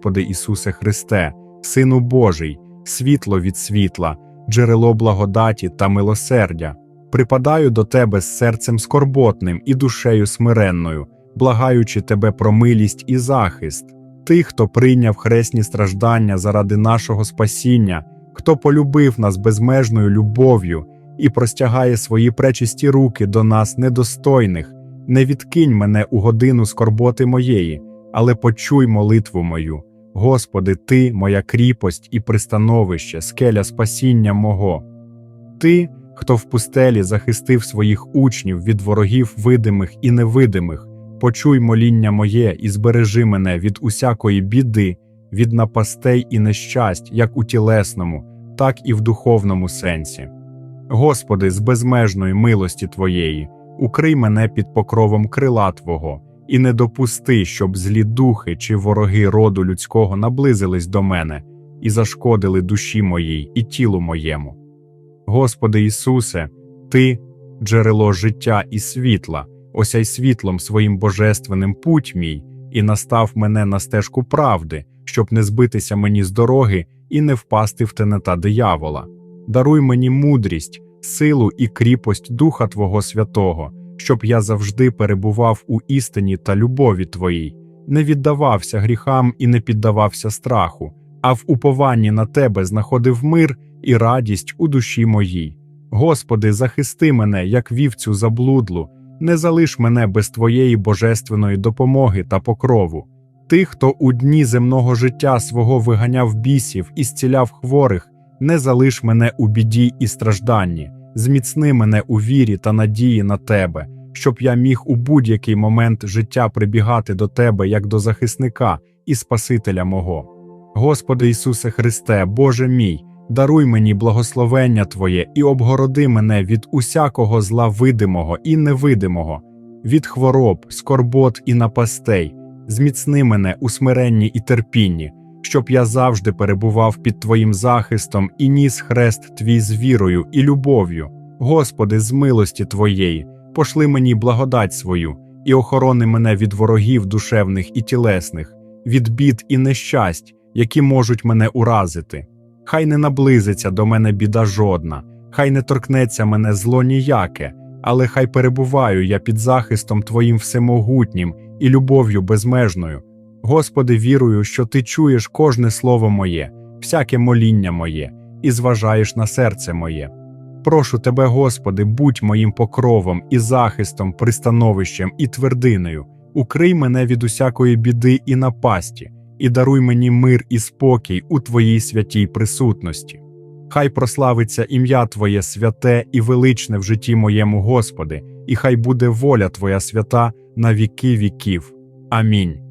Господи Ісусе Христе, Сину Божий, світло від світла, джерело благодаті та милосердя. Припадаю до Тебе з серцем скорботним і душею смиренною, благаючи Тебе про милість і захист. Ти, хто прийняв хресні страждання заради нашого спасіння, хто полюбив нас безмежною любов'ю і простягає свої пречисті руки до нас недостойних, не відкинь мене у годину скорботи моєї, але почуй молитву мою. Господи, Ти, моя кріпость і пристановище, скеля спасіння мого. Ти, хто в пустелі захистив своїх учнів від ворогів видимих і невидимих, почуй моління моє і збережи мене від усякої біди, від напастей і нещасть, як у тілесному, так і в духовному сенсі. Господи, з безмежної милості Твоєї, укрий мене під покровом крила Твого, і не допусти, щоб злі духи чи вороги роду людського наблизились до мене і зашкодили душі моїй і тілу моєму. Господи Ісусе, Ти джерело життя і світла, осяй світлом своїм божественним путь мій, і настав мене на стежку правди, щоб не збитися мені з дороги і не впасти в тенета диявола. Даруй мені мудрість, силу і кріпость Духа Твого Святого, щоб я завжди перебував у істині та любові Твоїй, не віддавався гріхам і не піддавався страху, а в упованні на Тебе знаходив мир і радість у душі моїй. Господи, захисти мене, як вівцю заблудлу, не залиш мене без Твоєї божественної допомоги та покрову. Ти, хто у дні земного життя свого виганяв бісів і зціляв хворих, не залиш мене у біді і стражданні, зміцни мене у вірі та надії на Тебе, щоб я міг у будь-який момент життя прибігати до Тебе як до захисника і Спасителя мого. Господи Ісусе Христе, Боже мій, даруй мені благословення Твоє і обгороди мене від усякого зла видимого і невидимого, від хвороб, скорбот і напастей, зміцни мене у смиренні і терпінні, щоб я завжди перебував під Твоїм захистом і ніс хрест Твій з вірою і любов'ю. Господи, з милості Твоєї, пошли мені благодать свою і охорони мене від ворогів душевних і тілесних, від бід і нещасть, які можуть мене уразити. Хай не наблизиться до мене біда жодна, хай не торкнеться мене зло ніяке, але хай перебуваю я під захистом Твоїм всемогутнім і любов'ю безмежною. Господи, вірую, що Ти чуєш кожне слово моє, всяке моління моє, і зважаєш на серце моє. Прошу Тебе, Господи, будь моїм покровом і захистом, пристановищем і твердиною, укрий мене від усякої біди і напасті, і даруй мені мир і спокій у Твоїй святій присутності. Хай прославиться ім'я Твоє святе і величне в житті моєму, Господи, і хай буде воля Твоя свята на віки віків. Амінь.